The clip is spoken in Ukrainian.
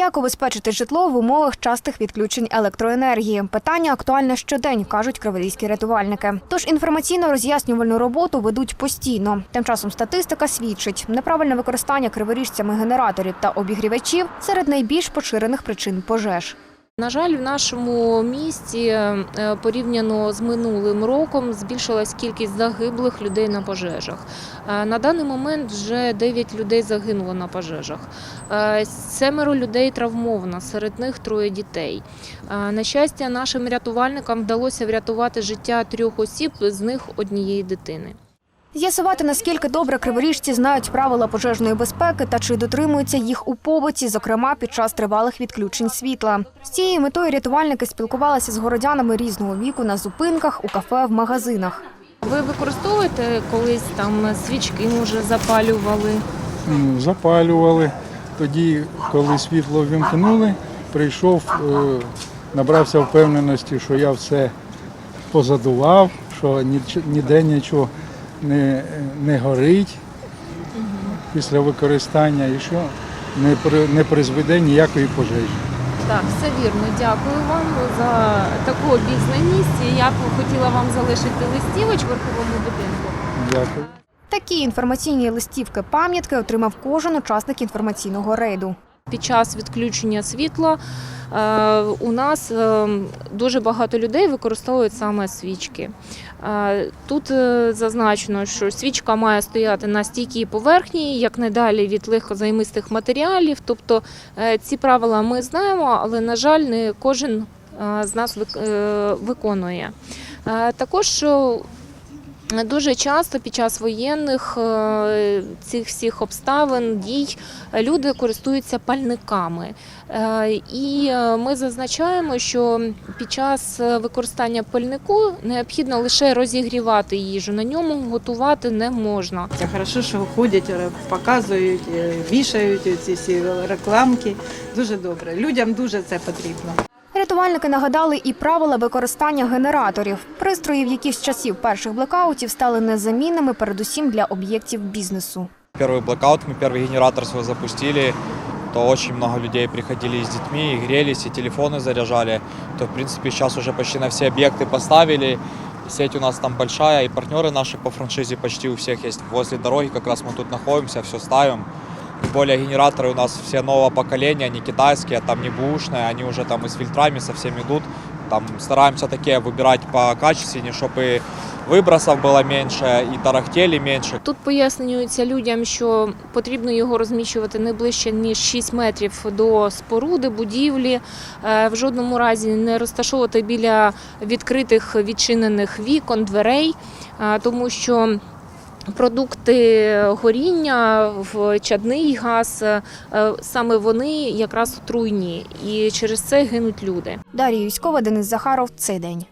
Як убезпечити житло в умовах частих відключень електроенергії? Питання актуальне щодень, кажуть криворізькі рятувальники. Тож інформаційно-роз'яснювальну роботу ведуть постійно. Тим часом статистика свідчить, неправильне використання криворіжцями генераторів та обігрівачів серед найбільш поширених причин пожеж. На жаль, в нашому місті е, порівняно з минулим роком збільшилась кількість загиблих людей на пожежах. Е, На даний момент вже 9 людей загинуло на пожежах. Е, Семеро людей травмовано, серед них троє дітей. На щастя, нашим рятувальникам вдалося врятувати життя трьох осіб, з них однієї дитини. З'ясувати, наскільки добре криворіжці знають правила пожежної безпеки та чи дотримуються їх у побуті, зокрема під час тривалих відключень світла. З цією метою рятувальники спілкувалися з городянами різного віку на зупинках, у кафе, в магазинах. Ви використовуєте колись там свічки, може, запалювали? Запалювали. Тоді, коли світло вімкнули, прийшов, е, набрався впевненості, що я все позадував, що ніч- ніде нічого не, не горить після використання і що не, при- не призведе ніякої пожежі. Так, все вірно. Дякую вам за таку обізнаність. Я б хотіла вам залишити листівоч в верховому будинку. Дякую. Такі інформаційні листівки пам'ятки отримав кожен учасник інформаційного рейду. Під час відключення світла е, у нас е, дуже багато людей використовують саме свічки. Е, Тут зазначено, що свічка має стояти на стійкій поверхні, як не далі від легкозаймистих матеріалів. Тобто ці правила ми знаємо, але, на жаль, не кожен з нас виконує. Також Дуже часто під час воєнних е, цих всіх обставин дій люди користуються пальниками. Е, І е, ми зазначаємо, що під час використання пальнику необхідно лише розігрівати їжу. На ньому готувати не можна. Це хорошо, що ходять, показують, вішають ці всі рекламки. Дуже добре. Людям дуже це потрібно. Рятувальники нагадали і правила використання генераторів. Пристрої, які з часів перших блекаутів стали незамінними, передусім для об'єктів бізнесу. Первый блокаут, мы первый генератор свой запустили, то очень много людей приходили с детьми, и грелись, и телефоны заряжали. То, в принципе, сейчас уже почти на все объекты поставили. Сеть у нас там большая, и партнеры наши по франшизе почти у всех есть. Возле дороги как раз мы тут находимся, все ставим. Тем более генераторы у нас все нового поколения, не китайские, там не бушные, они уже там и с фильтрами совсем идут. Там стараемся такие выбирать по качественнее, чтобы выбросов было меньше и тарахтели меньше. Тут пояснюється людям, що потрібно його розміщувати не ближче ніж 6 метрів до споруди, будівлі. Е, В жодному разі не розташовувати біля відкритих відчинених вікон, дверей, е, тому що. Продукти горіння в чадний газ е, саме вони якраз отруйні, і через це гинуть люди. Дар'я Юськова, Денис Захаров. Цей день.